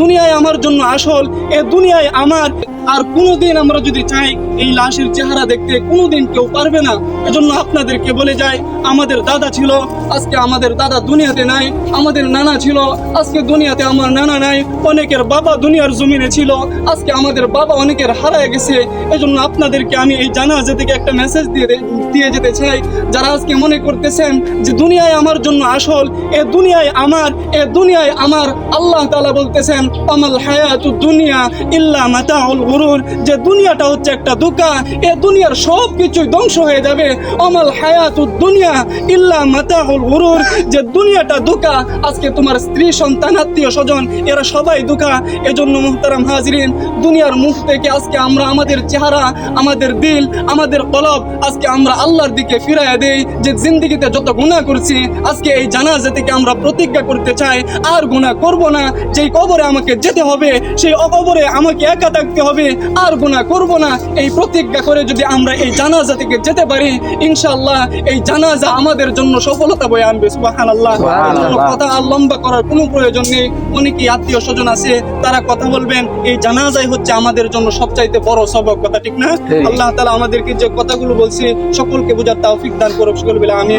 দুনিয়ায় আমার জন্য আসল, এ দুনিয়ায় আমার। আর কোনোদিন আমরা যদি চাই এই লাশের চেহারা দেখতে, কোনোদিন কেউ পারবে না। এজন্য আপনাদেরকে বলে যাই, আমাদের দাদা ছিল, আজকে আমাদের দাদা দুনিয়াতে নাই, আমাদের নানা ছিল, আজকে দুনিয়াতে আমার নানা নাই, অনেকের বাবা দুনিয়ার জমিনে ছিল, আজকে আমাদের বাবা অনেকের হারায় গেছে। এজন্য আপনাদেরকে আমি এই জানাজা থেকে একটা মেসেজ দিয়ে দিয়ে যেতে চাই, যারা আজকে মনে করতেছেন যে দুনিয়ায় আমার জন্য আসল, এ দুনিয়ায় আমার, এ দুনিয়ায় আমার, আল্লাহ তালা বলতেছেন আমাল হায়াতু দুনিয়া ইল্লা মাতাউল গুরুর। যে দুনিয়াটা হচ্ছে একটা দোকা, এ দুনিয়ার সব কিছুই ধ্বংস হয়ে যাবে। অমল হায়াতু দুনিয়া ইল্লা মাতাউল গুরুর। যে দুনিয়াটা দোকা, আজকে তোমার স্ত্রী, সন্তান আত্মীয় স্বজন এরা সবাই দোকা। এজন্য মোহতারাম হাজরিন দুনিয়ার মুখ থেকে আজকে আমরা আমাদের চেহারা আমাদের দিল আমাদের কলব আজকে আমরা আল্লাহর দিকে ফিরাইয়া দেই যে জিন্দগিতে যত গুনাহ করছি আজকে এই জানাজা থেকে আমরা প্রতিজ্ঞা করতে চাই আর গুনাহ করব না। যেই কবরে আমাকে যেতে হবে সেই অকবরে আমাকে একা থাকতে হবে আর গুনাহ করব না। এই প্রতিজ্ঞা করে যদি আমরা এই জানাজা থেকে যেতে পারি ইনশাআল্লাহ এই জানাজা আমাদের জন্য সফলতা বয়ে আনবে সুবহানাল্লাহ। সুবহানাল্লাহ। কথা আর লম্বা করার কোনো প্রয়োজন নেই। অনেকেই আত্মীয় স্বজন আছে তারা কথা বলবেন এই জানাজাই হচ্ছে আমাদের জন্য সবচাইতে বড় সবক কথা ঠিক না? আল্লাহ তালা আমাদেরকে যে কথাগুলো বলছে সকলকে বোঝার তৌফিক দান করুক সকল বলে আমি